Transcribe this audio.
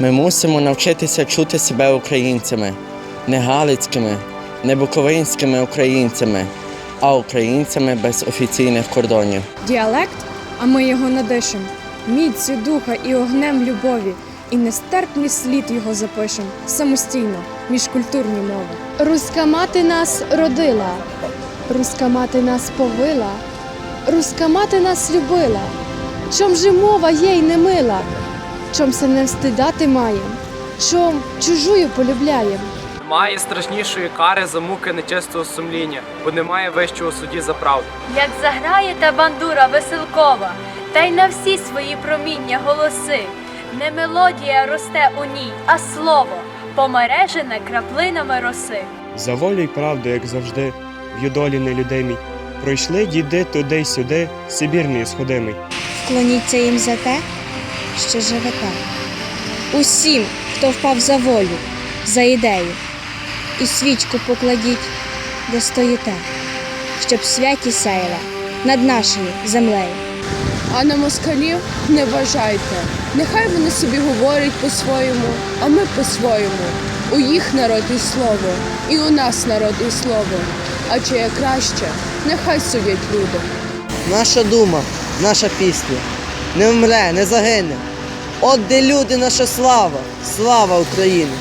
Ми мусимо навчитися чути себе українцями, не галицькими, не буковинськими українцями, а українцями без офіційних кордонів. Діалект, а ми його надишем, міцю духа і огнем любові, і нестерпний слід його запишем самостійно, міжкультурні мови. Руська мати нас родила, руська мати нас повила, руська мати нас любила. Чом же мова їй не мила, чом се не встидати маєм, чом чужую полюбляєм. Немає страшнішої кари за муки нечистого сумління, бо немає вищого судді за правду. Як заграє та бандура веселкова, та й на всі свої проміння голоси. Не мелодія росте у ній, а слово, помережене краплинами роси. За волю й правду, як завжди, в юдолі нелюдимій. Пройшли діди туди й сюди, Сибір неісходимий. Вклоніться їм за те, що живете. Усім, хто впав за волю, за ідею, і свічку покладіть, де стоїте, щоб святі сяяла над нашою землею. А на москалів не вважайте. Нехай вони собі говорять по-своєму, а ми по-своєму. У їх народ і слово, і у нас народ і слово. А чиє краще, нехай судять люди. Наша дума, наша пісня не вмре, не загине. От де люди, наша слава, слава України!